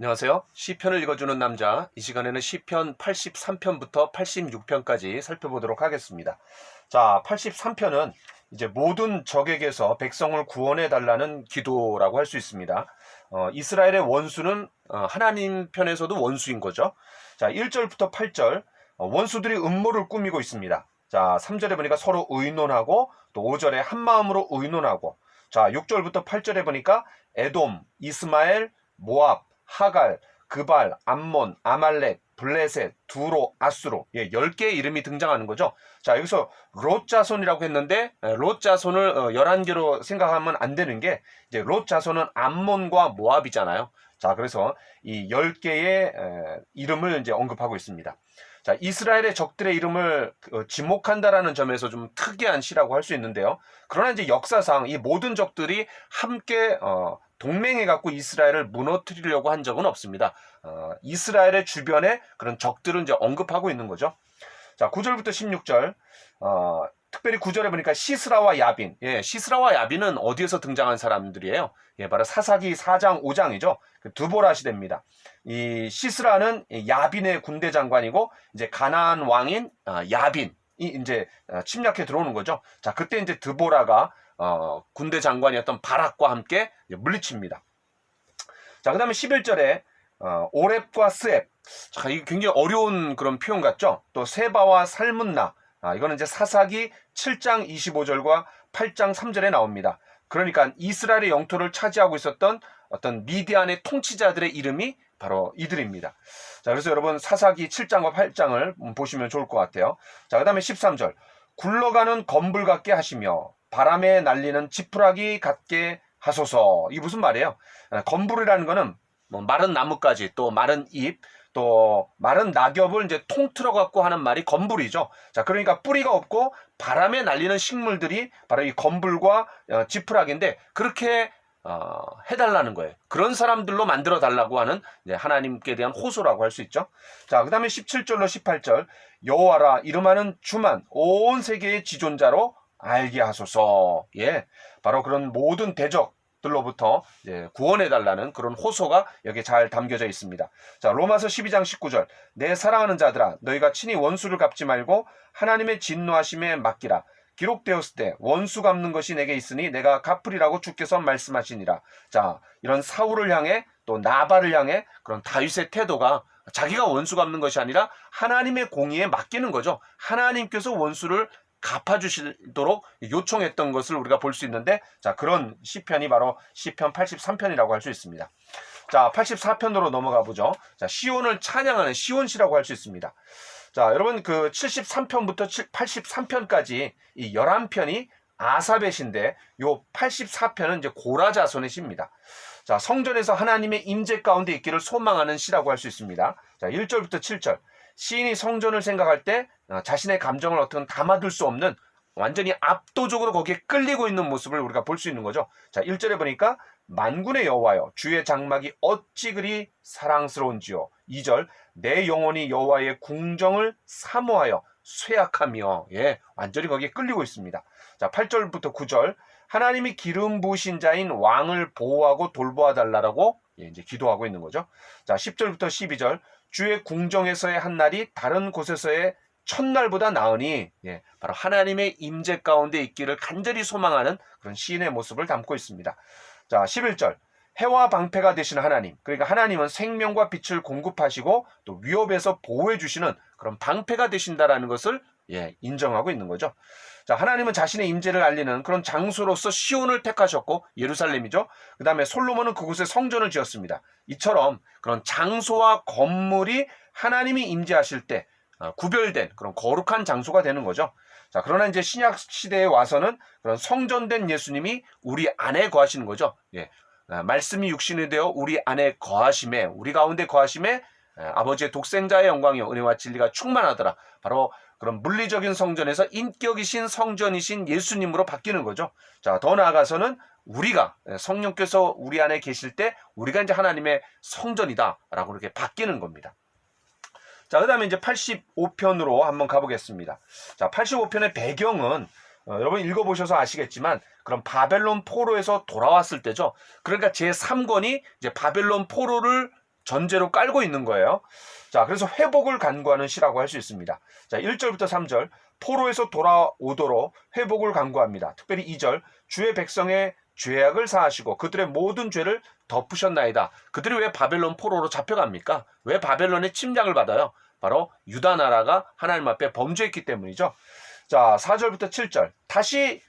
안녕하세요. 시편을 읽어주는 남자. 이 시간에는 시편 83편부터 86편까지 살펴보도록 하겠습니다. 자, 83편은 이제 모든 적에게서 백성을 구원해 달라는 기도라고 할 수 있습니다. 어, 이스라엘의 원수는 어, 하나님 편에서도 원수인 거죠. 자, 1절부터 8절 어, 원수들이 음모를 꾸미고 있습니다. 자, 3절에 보니까 서로 의논하고 또 5절에 한 마음으로 의논하고 자, 6절부터 8절에 보니까 에돔, 이스마엘, 모압, 하갈, 그발, 암몬, 아말렉, 블레셋, 두로, 아수로 예, 10개의 이름이 등장하는 거죠. 자, 여기서 롯 자손이라고 했는데 에, 롯 자손을 어, 11개로 생각하면 안 되는 게 이제 롯 자손은 암몬과 모압이잖아요. 자, 그래서 이 10개의 에, 이름을 이제 언급하고 있습니다. 자, 이스라엘의 적들의 이름을 어, 지목한다라는 점에서 좀 특이한 시라고 할 수 있는데요. 그러나 이제 역사상 이 모든 적들이 함께 어, 동맹해 갖고 이스라엘을 무너뜨리려고 한 적은 없습니다. 어, 이스라엘의 주변에 그런 적들을 이제 언급하고 있는 거죠. 자, 9절부터 16절. 어, 특별히 9절에 보니까 시스라와 야빈. 예, 시스라와 야빈은 어디에서 등장한 사람들이에요? 예, 바로 사사기 4장 5장이죠. 그 두보라 시대입니다. 이 시스라는 야빈의 군대 장관이고 이제 가나안 왕인 아, 야빈이 이제 어, 침략해 들어오는 거죠. 자, 그때 이제 드보라가 어, 군대 장관이었던 바락과 함께 물리칩니다. 자, 그 다음에 11절에 어, 오랩과 스앱. 자, 이게 굉장히 어려운 그런 표현 같죠? 또 세바와 살문나. 아, 이거는 이제 사사기 7장 25절과 8장 3절에 나옵니다. 그러니까 이스라엘의 영토를 차지하고 있었던 어떤 미디안의 통치자들의 이름이 바로 이들입니다. 자, 그래서 여러분 사사기 7장과 8장을 보시면 좋을 것 같아요. 자, 그 다음에 13절. 굴러가는 건불 같게 하시며 바람에 날리는 지푸라기 같게 하소서. 이게 무슨 말이에요? 아, 건불이라는 거는 뭐 마른 나뭇가지 또 마른 잎 또 마른 낙엽을 이제 통틀어 갖고 하는 말이 건불이죠. 자, 그러니까 뿌리가 없고 바람에 날리는 식물들이 바로 이 건불과 어, 지푸라기인데 그렇게 어, 해달라는 거예요. 그런 사람들로 만들어 달라고 하는 하나님께 대한 호소라고 할 수 있죠. 자, 그 다음에 17절로 18절 여호와라 이름하는 주만 온 세계의 지존자로 알게 하소서. 예, 바로 그런 모든 대적 들로부터 이제 구원해 달라는 그런 호소가 여기에 잘 담겨져 있습니다. 자, 로마서 12장 19절 내 사랑하는 자들아 너희가 친히 원수를 갚지 말고 하나님의 진노하심에 맡기라. 기록되었을 때 원수 갚는 것이 내게 있으니 내가 갚으리라고 주께서 말씀하시니라. 자, 이런 사울을 향해 또 나발을 향해 그런 다윗의 태도가 자기가 원수 갚는 것이 아니라 하나님의 공의에 맡기는 거죠. 하나님께서 원수를 갚아주시도록 요청했던 것을 우리가 볼 수 있는데, 자, 그런 시편이 바로 시편 83편이라고 할 수 있습니다. 자, 84편으로 넘어가 보죠. 자, 시온을 찬양하는 시온시라고 할 수 있습니다. 자, 여러분 그 73편부터 83편까지 이 11편이 아사베 시인데 요 84편은 이제 고라 자손의 시입니다. 자, 성전에서 하나님의 임재 가운데 있기를 소망하는 시라고 할 수 있습니다. 자, 1절부터 7절. 시인이 성전을 생각할 때 어, 자신의 감정을 어떻게 담아둘 수 없는 완전히 압도적으로 거기에 끌리고 있는 모습을 우리가 볼 수 있는 거죠. 자, 1절에 보니까 만군의 여호와여 주의 장막이 어찌 그리 사랑스러운지요. 2절 내 영혼이 여호와의 궁정을 사모하여 쇠약하며 예, 완전히 거기에 끌리고 있습니다. 자, 8절부터 9절 하나님이 기름 부으신 자인 왕을 보호하고 돌보아 달라라고 예, 이제 기도하고 있는 거죠. 자, 10절부터 12절 주의 궁정에서의 한 날이 다른 곳에서의 첫날보다 나으니 예, 바로 하나님의 임재 가운데 있기를 간절히 소망하는 그런 시인의 모습을 담고 있습니다. 자, 11절. 해와 방패가 되시는 하나님. 그러니까 하나님은 생명과 빛을 공급하시고 또 위협에서 보호해 주시는 그런 방패가 되신다라는 것을 예, 인정하고 있는 거죠. 자, 하나님은 자신의 임재를 알리는 그런 장소로서 시온을 택하셨고 예루살렘이죠. 그 다음에 솔로몬은 그곳에 성전을 지었습니다. 이처럼 그런 장소와 건물이 하나님이 임재하실 때 어, 구별된 그런 거룩한 장소가 되는 거죠. 자, 그러나 이제 신약 시대에 와서는 그런 성전된 예수님이 우리 안에 거하시는 거죠. 예. 아, 말씀이 육신이 되어 우리 안에 거하심에 우리 가운데 거하심에 아, 아버지의 독생자의 영광이요 은혜와 진리가 충만하더라. 바로 그런 물리적인 성전에서 인격이신 성전이신 예수님으로 바뀌는 거죠. 자, 더 나아가서는 우리가 예, 성령께서 우리 안에 계실 때 우리가 이제 하나님의 성전이다라고 이렇게 바뀌는 겁니다. 자, 그 다음에 이제 85편으로 한번 가보겠습니다. 자, 85편의 배경은 어, 여러분 읽어보셔서 아시겠지만 그런 바벨론 포로에서 돌아왔을 때죠. 그러니까 제3권이 이제 바벨론 포로를 전제로 깔고 있는 거예요. 자, 그래서 회복을 간구하는 시라고 할 수 있습니다. 자, 1절부터 3절. 포로에서 돌아오도록 회복을 간구합니다. 특별히 2절. 주의 백성의 죄악을 사하시고 그들의 모든 죄를 덮으셨나이다. 그들이 왜 바벨론 포로로 잡혀갑니까? 왜 바벨론의 침략을 받아요? 바로 유다 나라가 하나님 앞에 범죄했기 때문이죠. 자, 4절부터 7절. 다시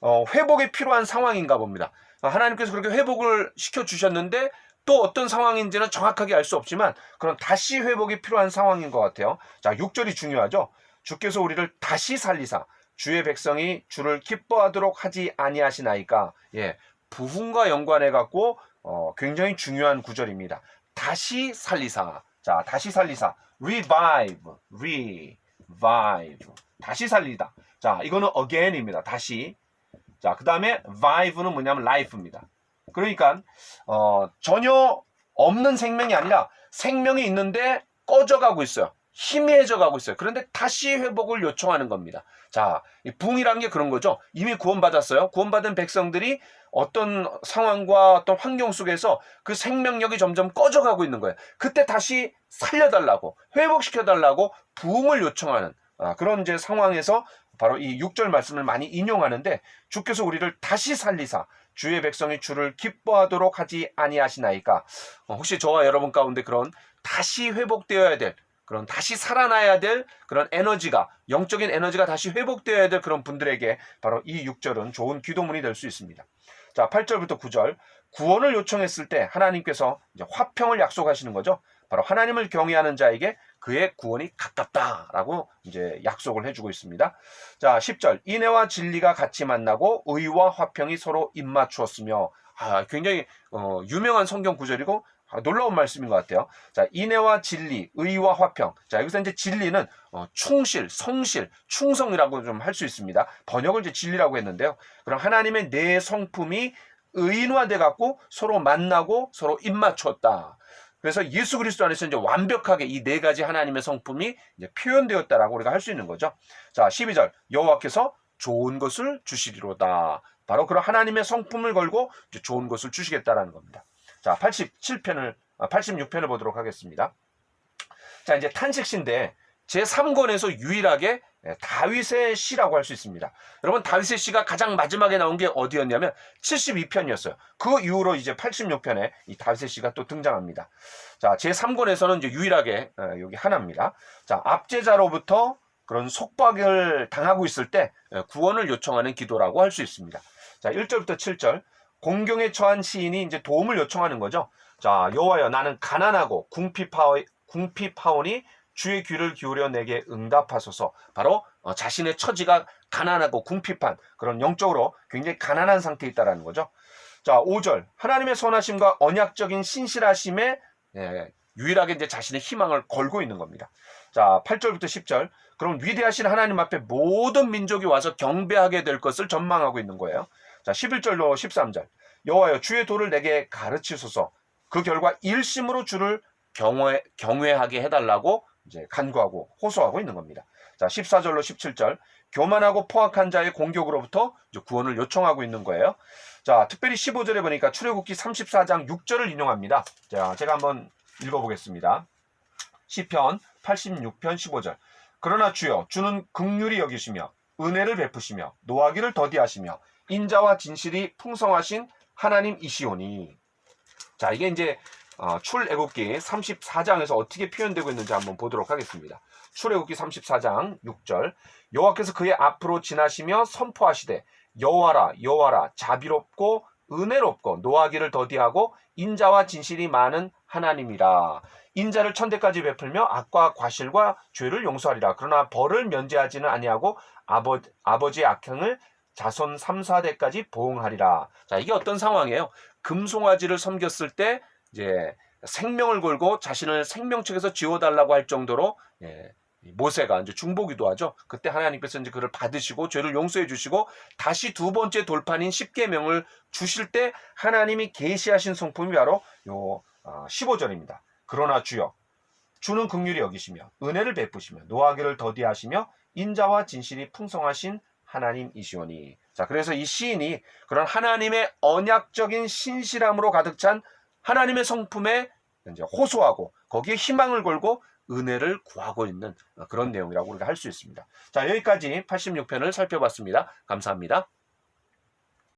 어, 회복이 필요한 상황인가 봅니다. 하나님께서 그렇게 회복을 시켜 주셨는데 또 어떤 상황인지는 정확하게 알 수 없지만 그런 다시 회복이 필요한 상황인 것 같아요. 자, 6절이 중요하죠. 주께서 우리를 다시 살리사 주의 백성이 주를 기뻐하도록 하지 아니하시나이까. 예. 부흥과 연관해 갖고 어, 굉장히 중요한 구절입니다. 다시 살리사. 자, 다시 살리사. revive. revive. 다시 살리다. 자, 이거는 again입니다. 다시. 자, 그 다음에 vive는 뭐냐면 life입니다. 그러니까 어, 전혀 없는 생명이 아니라 생명이 있는데 꺼져가고 있어요. 희미해져 가고 있어요. 그런데 다시 회복을 요청하는 겁니다. 자, 이 붕이란 게 그런 거죠. 이미 구원받았어요. 구원받은 백성들이 어떤 상황과 어떤 환경 속에서 그 생명력이 점점 꺼져 가고 있는 거예요. 그때 다시 살려달라고, 회복시켜달라고 부흥을 요청하는 아, 그런 이제 상황에서 바로 이 6절 말씀을 많이 인용하는데 주께서 우리를 다시 살리사 주의 백성이 주를 기뻐하도록 하지 아니하시나이까 어, 혹시 저와 여러분 가운데 그런 다시 회복되어야 될 그런 다시 살아나야 될 그런 에너지가 영적인 에너지가 다시 회복되어야 될 그런 분들에게 바로 이 6절은 좋은 기도문이 될 수 있습니다. 자, 8절부터 9절 구원을 요청했을 때 하나님께서 화평을 약속하시는 거죠. 바로 하나님을 경외하는 자에게 그의 구원이 가깝다라고 이제 약속을 해주고 있습니다. 자, 10절 인애와 진리가 같이 만나고 의와 화평이 서로 입맞추었으며 아, 굉장히 어, 유명한 성경 구절이고 아, 놀라운 말씀인 것 같아요. 자, 인애와 진리, 의와 화평. 자, 여기서 이제 진리는 어, 충실, 성실, 충성이라고 좀 할 수 있습니다. 번역을 이제 진리라고 했는데요. 그럼 하나님의 내 성품이 의인화돼 갖고 서로 만나고 서로 입맞췄다. 그래서 예수 그리스도 안에서 이제 완벽하게 이 네 가지 하나님의 성품이 이제 표현되었다라고 우리가 할 수 있는 거죠. 자, 12절 여호와께서 좋은 것을 주시리로다. 바로 그런 하나님의 성품을 걸고 좋은 것을 주시겠다라는 겁니다. 자, 87편을, 86편을 아, 보도록 하겠습니다. 자, 이제 탄식시인데, 제3권에서 유일하게 예, 다윗의 시라고 할 수 있습니다. 여러분, 다윗의 시가 가장 마지막에 나온 게 어디였냐면 72편이었어요. 그 이후로 이제 86편에 이 다윗의 시가 또 등장합니다. 자, 제3권에서는 이제 유일하게 어, 여기 하나입니다. 자, 압제자로부터 그런 속박을 당하고 있을 때 예, 구원을 요청하는 기도라고 할 수 있습니다. 자, 1절부터 7절. 공경에 처한 시인이 이제 도움을 요청하는 거죠. 자, 여호와여 나는 가난하고 궁핍하오, 궁핍하오니 주의 귀를 기울여 내게 응답하소서. 바로 어, 자신의 처지가 가난하고 궁핍한 그런 영적으로 굉장히 가난한 상태에 있다라는 거죠. 자, 5절. 하나님의 선하심과 언약적인 신실하심에 예, 유일하게 이제 자신의 희망을 걸고 있는 겁니다. 자, 8절부터 10절. 그럼 위대하신 하나님 앞에 모든 민족이 와서 경배하게 될 것을 전망하고 있는 거예요. 자, 11절로 13절. 여호와여 주의 도를 내게 가르치소서. 그 결과 일심으로 주를 경외, 경외하게 해달라고 이제 간구하고 호소하고 있는 겁니다. 자, 14절로 17절. 교만하고 포악한 자의 공격으로부터 구원을 요청하고 있는 거예요. 자, 특별히 15절에 보니까 출애굽기 34장 6절을 인용합니다. 자, 제가 한번 읽어 보겠습니다. 시편 86편 15절. 그러나 주여 주는 극률이 여기시며 은혜를 베푸시며 노하기를 더디하시며 인자와 진실이 풍성하신 하나님이시오니. 자, 이게 이제 어, 출애굽기 34장에서 어떻게 표현되고 있는지 한번 보도록 하겠습니다. 출애굽기 34장 6절 여호와께서 그의 앞으로 지나시며 선포하시되 여호와라 여호와라 자비롭고 은혜롭고 노하기를 더디하고 인자와 진실이 많은 하나님이라 인자를 천대까지 베풀며 악과 과실과 죄를 용서하리라 그러나 벌을 면제하지는 아니하고 아버, 아버지의 악행을 자손 3, 4대까지 보응하리라. 자, 이게 어떤 상황이에요? 금송아지를 섬겼을 때 이제 생명을 걸고 자신을 생명책에서 지워달라고 할 정도로 예, 모세가 이제 중보기도 하죠. 그때 하나님께서 이제 그를 받으시고 죄를 용서해 주시고 다시 두 번째 돌판인 십계명을 주실 때 하나님이 계시하신 성품이 바로 요 15절입니다. 아, 그러나 주여 주는 긍휼히 여기시며 은혜를 베푸시며 노하기를 더디하시며 인자와 진실이 풍성하신 하나님이시오니. 자, 그래서 이 시인이 그런 하나님의 언약적인 신실함으로 가득 찬 하나님의 성품에 이제 호소하고 거기에 희망을 걸고 은혜를 구하고 있는 그런 내용이라고 우리가 할 수 있습니다. 자, 여기까지 86편을 살펴봤습니다. 감사합니다.